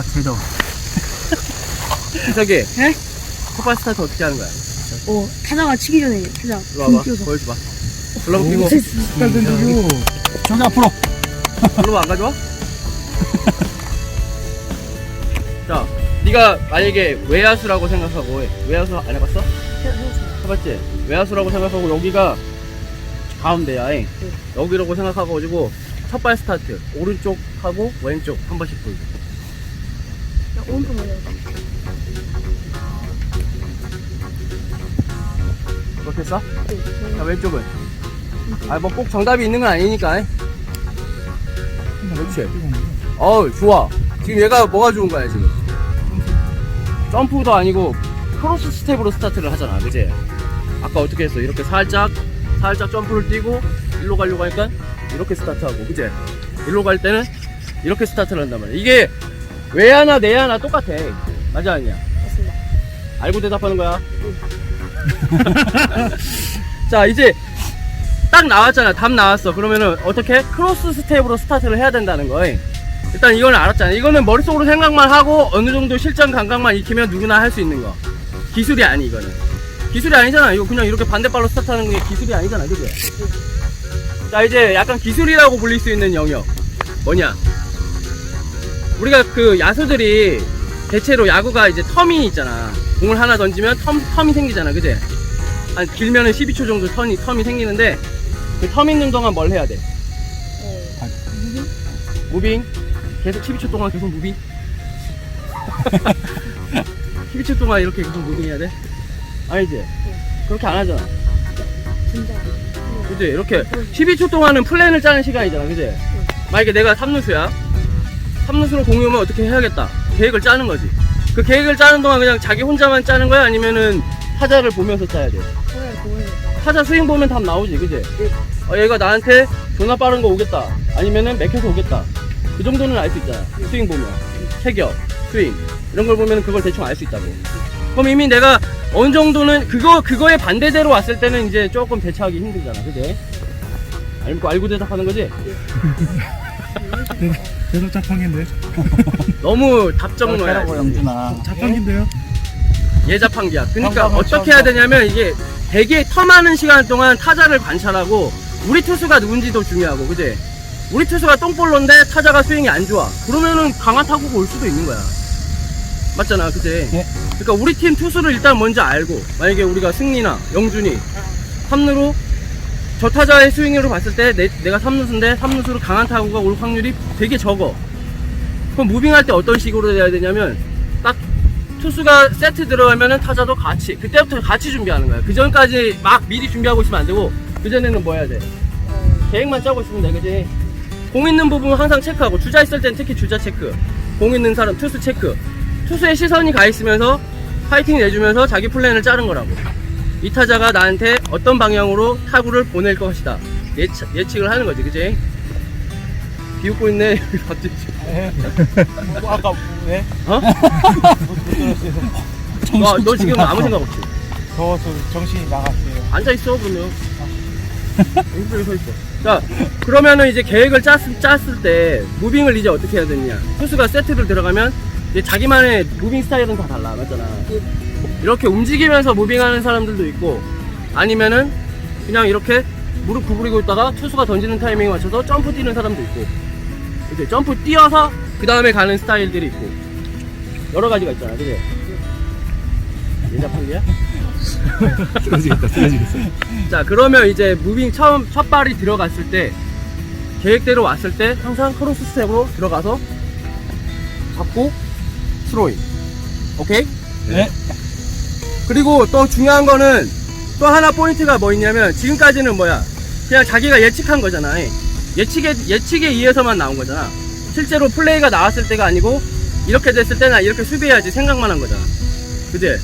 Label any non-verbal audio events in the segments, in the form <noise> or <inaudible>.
딱 제도. 저기 네? 첫발 스타트 어떻게 하는 거야? 어, 타자가 치기 전에 타자 일로 와봐. 보여줘봐 글러브 끼고 저기 앞으로. 글러브 안 가져와? <laughs> 자 네가 만약에 외야수라고 생각하고 외야수 안 해봤어? 해봤지? 외야수라고 생각하고 여기가 가운데야 잉. 여기라고 생각하고 첫발 스타트 오른쪽 하고 왼쪽 한 번씩 돌고 오른쪽 먼저. 그렇게 써? 자 왼쪽은 아 뭐 꼭 정답이 있는 건 아니니까. 잉. 그렇지. 어우 좋아. 지금 얘가 뭐가 좋은 거야 지금? 점프도 아니고 크로스 스텝으로 스타트를 하잖아 그지? 아까 어떻게 했어? 이렇게 살짝 살짝 점프를 뛰고 일로 가려고 하니까 이렇게 스타트하고 그지? 일로 갈 때는 이렇게 스타트를 한단 말이야. 이게 외야나 내야나 똑같아. 맞아 아니야? 맞습니다. 알고 대답하는 거야? <laughs> 자 이제 딱 나왔잖아. 답 나왔어. 그러면은 어떻게? 크로스 스텝으로 스타트를 해야 된다는 거야 일단 이거는 알았잖아. 이거는 머릿속으로 생각만 하고 어느 정도 실전 감각만 익히면 누구나 할 수 있는 거. 기술이 아니 이거는. 기술이 아니잖아. 이거 그냥 이렇게 반대발로 스타트하는 게 기술이 아니잖아. 그지? 자 이제 약간 기술이라고 불릴 수 있는 영역. 뭐냐 우리가 그 야수들이 대체로 야구가 이제 텀이 있잖아 공을 하나 던지면 텀, 텀이 생기잖아 그지 한 길면은 12초 정도 텀이, 텀이 생기는데 그 텀 있는 동안 뭘 해야 돼 어, 무빙 계속 12초 동안 계속 무빙 <laughs> 12초 동안 이렇게 계속 무빙 해야 돼? 아니지? 그렇게 안 하잖아. 그지? 이렇게 12초 동안은 플랜을 짜는 시간이잖아 그지? 만약에 내가 3루수야 3루수로 공이 오면 어떻게 해야겠다. 계획을 짜는 거지. 그 계획을 짜는 동안 그냥 자기 혼자만 짜는 거야? 아니면은 타자를 보면서 짜야 돼? 그래, 그거는. 타자 스윙 보면 답 나오지 그지? 어, 얘가 나한테 존나 빠른 거 오겠다. 아니면은 맥혀서 오겠다. 그 정도는 알 수 있잖아. 스윙 보면. 체격 스윙. 이런 걸 보면 그걸 대충 알 수 있다고. 그럼 이미 내가 어느 정도는 그거 그거에 반대대로 왔을 때는 이제 조금 대처하기 힘들잖아. 그지? 알고 알고 대답하는 거지? <laughs> 계속 자판기인데. <laughs> 너무 답정너야 그러라고 영준아. 자판기인데요? 얘 자판기야 그러니까 어떻게 해야 되냐면 이게 되게 텀하는 시간 동안 타자를 관찰하고 우리 투수가 누군지도 중요하고 그지? 우리 투수가 똥볼로인데 타자가 스윙이 안 좋아 그러면은 강한 타구가 올 수도 있는 거야 맞잖아 그지? 예. 그러니까 우리 팀 투수를 일단 먼저 알고 만약에 우리가 승리나 영준이 3루로 저 타자의 스윙으로 봤을 때 내, 내가 3루수인데 3루수로 강한 타구가 올 확률이 되게 적어. 그럼 무빙할 때 어떤 식으로 해야 되냐면 딱 투수가 세트 들어가면은 타자도 같이 그때부터 같이 준비하는 거야. 그 전까지 막 미리 준비하고 있으면 안 되고 그 전에는 뭐 해야 돼? 계획만 짜고 있으면 돼 그지? 공 있는 부분 항상 체크하고 주자 있을 땐 특히 주자 체크. 공 있는 사람 투수 체크. 투수의 시선이 가 있으면서 파이팅 내주면서 자기 플랜을 짜는 거라고 이 타자가 나한테 어떤 방향으로 타구를 보낼 것이다. 예측, 예측을 하는 거지 그지? 비웃고 있네 <laughs> 갑자기. 뭐 아까 왜? 어? 너, 너 지금 아무 생각 없지? 더워서 정신이 나갔어요. 앉아 있어 그러면. 서 있어. 자 그러면은 이제 계획을 짰, 짰을 때 무빙을 이제 어떻게 해야 되느냐? 투수가 세트를 들어가면 이제 자기만의 무빙 스타일은 다 달라 맞잖아 이렇게 움직이면서 무빙하는 사람들도 있고 아니면은 그냥 이렇게 무릎 구부리고 있다가 투수가 던지는 타이밍에 맞춰서 점프 뛰는 사람도 있고 이제 점프 뛰어서 그 다음에 가는 스타일들이 있고 여러 가지가 있잖아 그지? 예자판기야? <laughs> 쓰러지겠다, 쓰러지겠어. 자 그러면 이제 무빙 처음 첫 발이 들어갔을 때 계획대로 왔을 때 항상 크로스 스텝으로 들어가서 잡고 스로잉 오케이? 네. 그리고 또 중요한 거는 또 하나 포인트가 뭐 있냐면 지금까지는 뭐야? 그냥 자기가 예측한 거잖아. 예측에 예측에 의해서만 나온 거잖아. 실제로 플레이가 나왔을 때가 아니고 이렇게 됐을 때나 이렇게 수비해야지 생각만 한 거잖아. 그지?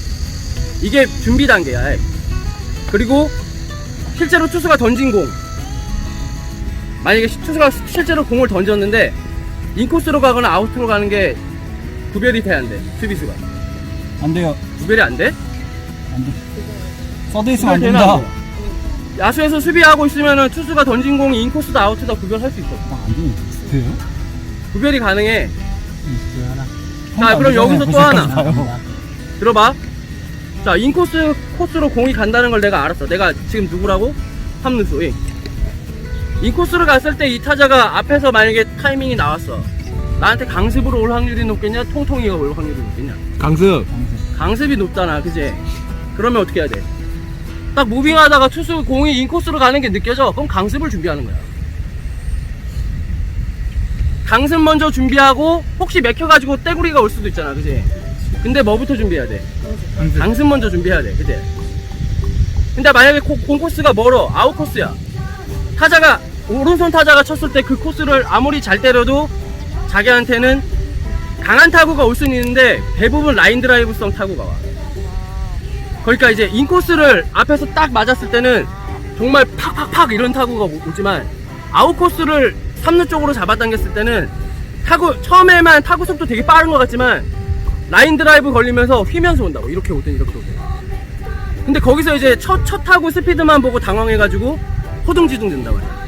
이게 준비 단계야. 그리고 실제로 투수가 던진 공. 만약에 시- 투수가 시- 실제로 공을 던졌는데 인코스로 가거나 아웃으로 가는 게 구별이 돼야 안돼 수비수가. 안 돼요. 구별이 안 돼? 안 돼. 서드 있으면 안 된다. 돼? 야수에서 수비하고 있으면은 투수가 던진 공이 인코스다 아웃이다 구별할 수 있어 아, 안 돼. 돼요? 구별이 가능해 있어요, 하나. 자, 그럼 여기서 또 하나. 들어봐. 자, 인코스 코스로 공이 간다는 걸 내가 알았어. 내가 지금 누구라고? 삼루수. 예. 인코스를 갔을 때 이 타자가 앞에서 만약에 타이밍이 나왔어. 나한테 강습으로 올 확률이 높겠냐? 통통이가 올 확률이 높겠냐? 강습. 강습이 높잖아, 그지? 그러면 어떻게 해야 돼? 딱 무빙하다가 투수 공이 인코스로 가는 게 느껴져. 그럼 강습을 준비하는 거야. 강습 먼저 준비하고 혹시 맥혀가지고 떼구리가 올 수도 있잖아, 그지? 근데 뭐부터 준비해야 돼? 강습. 강습 먼저 준비해야 돼, 그지? 근데 만약에 고- 공 코스가 멀어, 아웃 코스야. 타자가 오른손 타자가 쳤을 때 그 코스를 아무리 잘 때려도 자기한테는 강한 타구가 올 수는 있는데 대부분 라인 드라이브성 타구가 와. 그러니까 이제 인코스를 앞에서 딱 맞았을 때는 정말 팍팍팍 이런 타구가 오- 오지만 아웃 코스를 3루 쪽으로 잡아당겼을 때는 타구 처음에만 타구 속도 되게 빠른 것 같지만 라인 드라이브 걸리면서 휘면서 온다고 이렇게 오든 이렇게 오든. 근데 거기서 이제 첫, 첫 타구 스피드만 보고 당황해가지고 호둥지둥 된단 말이야.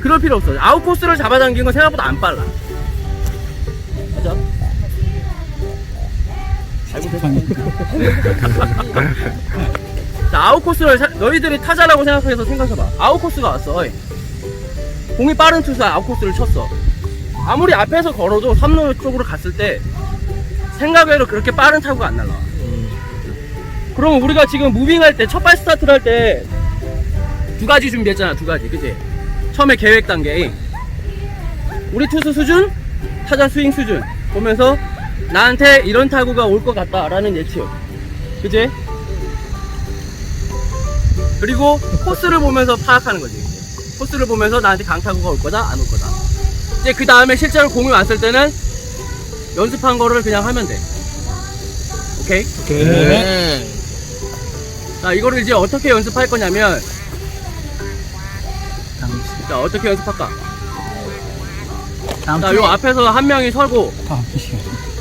그럴 필요 없어. 아웃 코스를 잡아당긴 건 생각보다 안 빨라 <laughs> 자 아웃코스를 사- 너희들이 타자라고 생각해서 생각해봐. 아웃코스가 왔어 어이. 공이 빠른 투수가 아웃코스를 쳤어. 아무리 앞에서 걸어도 3루 쪽으로 갔을 때 생각외로 그렇게 빠른 타구가 안 날라와. 그럼 우리가 지금 무빙할 때 첫발 스타트를 할 때 두 가지 준비했잖아 두 가지. 그치? 처음에 계획 단계. 우리 투수 수준 타자 스윙 수준. 보면서 나한테 이런 타구가 올 것 같다라는 예측. 그치 그리고 코스를 보면서 파악하는 거지. 코스를 보면서 나한테 강타구가 올 거다 안 올 거다. 이제 그 다음에 실제로 공이 왔을 때는 연습한 거를 그냥 하면 돼. 오케이? 오케이. 자 이거를 이제 어떻게 연습할 거냐면 자 어떻게 연습할까? 자 요 앞에서 한 명이 서고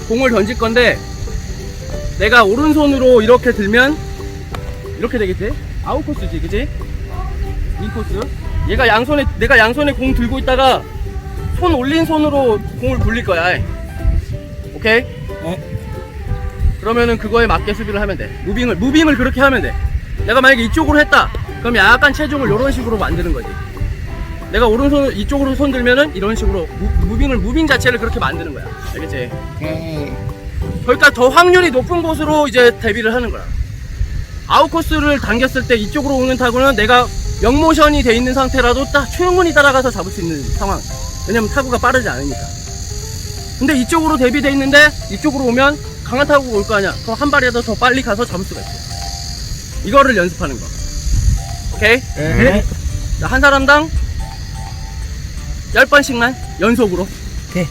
공을 던질 건데 내가 오른손으로 이렇게 들면 이렇게 되겠지? 아웃 코스지 그지? 인 코스. 얘가 양손에 내가 양손에 공 들고 있다가 손 올린 손으로 공을 굴릴 거야. 오케이? 그러면은 그거에 맞게 수비를 하면 돼. 무빙을 무빙을 그렇게 하면 돼. 내가 만약에 이쪽으로 했다. 그럼 약간 체중을 이런 식으로 만드는 거지 내가 오른손 이쪽으로 손 들면은 이런 식으로 무, 무빙을 무빙 자체를 그렇게 만드는 거야 알겠지? 그러니까 더 확률이 높은 곳으로 이제 대비를 하는 거야. 아웃코스를 당겼을 때 이쪽으로 오는 타구는 내가 영모션이 돼 있는 상태라도 딱 충분히 따라가서 잡을 수 있는 상황. 왜냐면 타구가 빠르지 않으니까. 근데 이쪽으로 대비돼 있는데 이쪽으로 오면 강한 타구가 올 거 아니야. 그럼 한 발이라도 더 빨리 가서 잡을 수가 있어. 이거를 연습하는 거. 오케이? 네. 자, 한 사람당 10번씩만 연속으로. 오케이.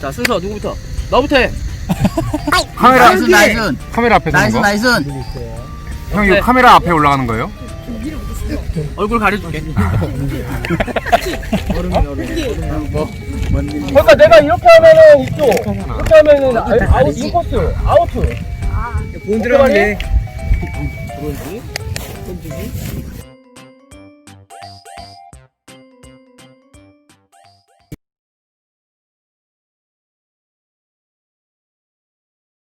자, 순서 누구부터? 너부터 해. <laughs> 카메라 나이스 나이스 카메라 앞에 나이스 서는 거? 나이스 형 이거 카메라 앞에 올라가는 거예요? 얼굴 가려줄게. 그러니까 내가 이렇게 하면은 이쪽, 이렇게 하면은 아- 아웃 인코스, 아웃. 본 들어간 게